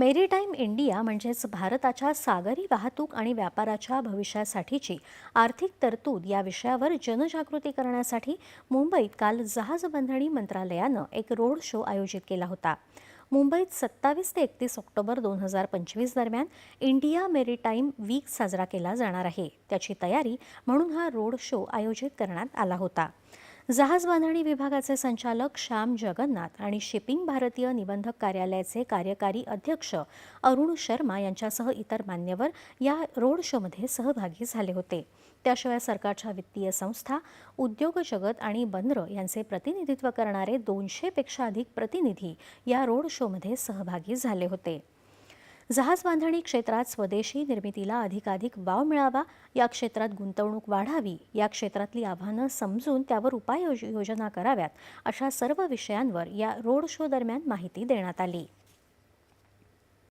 Maritime India म्हणजेच भारताच्या सागरी वाहतूक आणि व्यापाराच्या भविष्यासाठीची आर्थिक तरतूद या विषयावर जनजागृती करण्यासाठी मुंबईत काल जहाजबंधणी मंत्रालयानं एक रोड शो आयोजित केला होता. मुंबईत सत्तावीस ते एकतीस ऑक्टोबर दोन हजार पंचवीस दरम्यान इंडिया मेरीटाईम वीक साजरा केला जाणार आहे. त्याची तयारी म्हणून हा रोड शो आयोजित करण्यात आला होता. जहाज बांधणी विभागाचे संचालक श्याम जगन्नाथ आणि शिपिंग भारतीय निबंधक कार्यालयाचे कार्यकारी अध्यक्ष अरुण शर्मा यांच्यासह इतर मान्यवर या रोड शोमध्ये सहभागी झाले होते. त्याशिवाय सरकारच्या वित्तीय संस्था उद्योग जगत आणि बंदरं यांचे प्रतिनिधित्व करणारे दोनशेपेक्षा अधिक प्रतिनिधी या रोड शोमध्ये सहभागी झाले होते. जहाज बांधणी क्षेत्रात स्वदेशी निर्मितीला अधिकाधिक वाव मिळावा या क्षेत्रात गुंतवणूक वाढावी या क्षेत्रातली आव्हानं समजून त्यावर उपाययोजना कराव्यात अशा सर्व विषयांवर या रोड शो दरम्यान माहिती देण्यात आली.